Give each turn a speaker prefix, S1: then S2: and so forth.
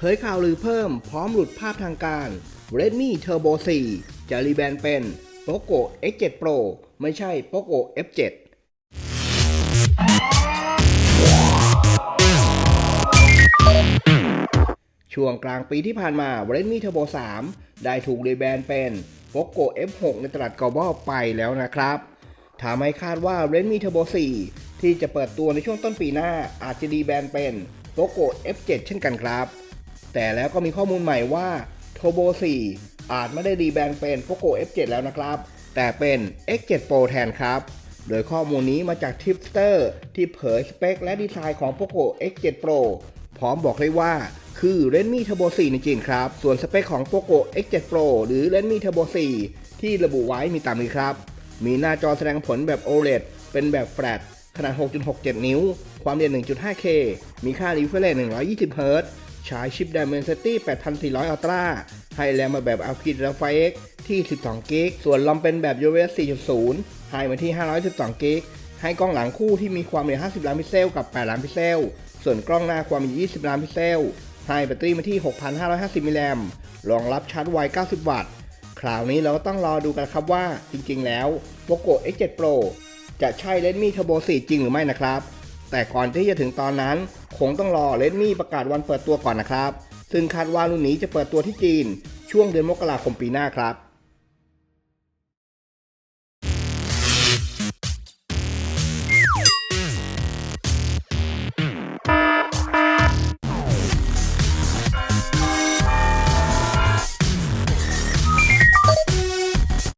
S1: เผยข่าวลือเพิ่มพร้อมหลุดภาพทางการ Redmi Turbo 4 จะรีแบรนด์เป็น Poco X7 Pro ไม่ใช่ Poco F7 ช่วงกลางปีที่ผ่านมา Redmi Turbo 3 ได้ถูกรีแบรนด์เป็น Poco F6 ในตลาด global ไปแล้วนะครับทำให้คาดว่า Redmi Turbo 4 ที่จะเปิดตัวในช่วงต้นปีหน้าอาจจะรีแบรนด์เป็น Poco F7 เช่นกันครับ แต่แล้วก็มีข้อมูลใหม่ว่า Turbo 4 อาจไม่ได้รีแบรนด์เป็น Poco F7 แล้วนะครับ แต่เป็น X7 Pro แทนครับ โดยข้อมูลนี้มาจาก Tipster ที่เผยสเปคและดีไซน์ของ Poco X7 Pro พร้อมบอกเลยว่าคือ Redmi Turbo 4 ในจีนครับ ส่วนสเปคของ Poco X7 Pro หรือ Redmi Turbo 4 ที่ระบุไว้มีตามนี้ครับ มีหน้าจอแสดงผลแบบ OLED เป็นแบบแฟลตขนาด 6.67 นิ้ว ความเร็ว 1.5K มีค่า refresh 120 Hz ใช้ชิป Dimensity 8400 Ultra ให้แรมมาแบบ Alpine Graphite X ที่ 12 g b ส่วนลอมเป็นแบบ UFS 4.0 ให้มาที่ 512 g b ให้กล้องหลังคู่ที่มีความละเอียด50 ล้านพิกเซลกับ 8 ล้านพิกเซล ส่วนกล้องหน้าความละเอียด20 ล้านพิกเซล ให้แบตเตอรี่มาที่ 6,550 มิลลิแอมรองรับชาร์จไว 90 วัตต์ คราวนี้เราก็ต้องรอดูกันครับว่าจริงๆ แล้ว Poco X7 Pro จะใช่ Redmi Turbo 4 จริงหรือไม่นะครับ แต่ก่อนที่จะถึงตอนนั้น คงต้องรอ Redmi ประกาศวันเปิดตัวก่อนนะครับ ซึ่งคาดว่ารุ่นนี้จะเปิดตัวที่จีน ช่วงเดือนมกราคมปีหน้าครับ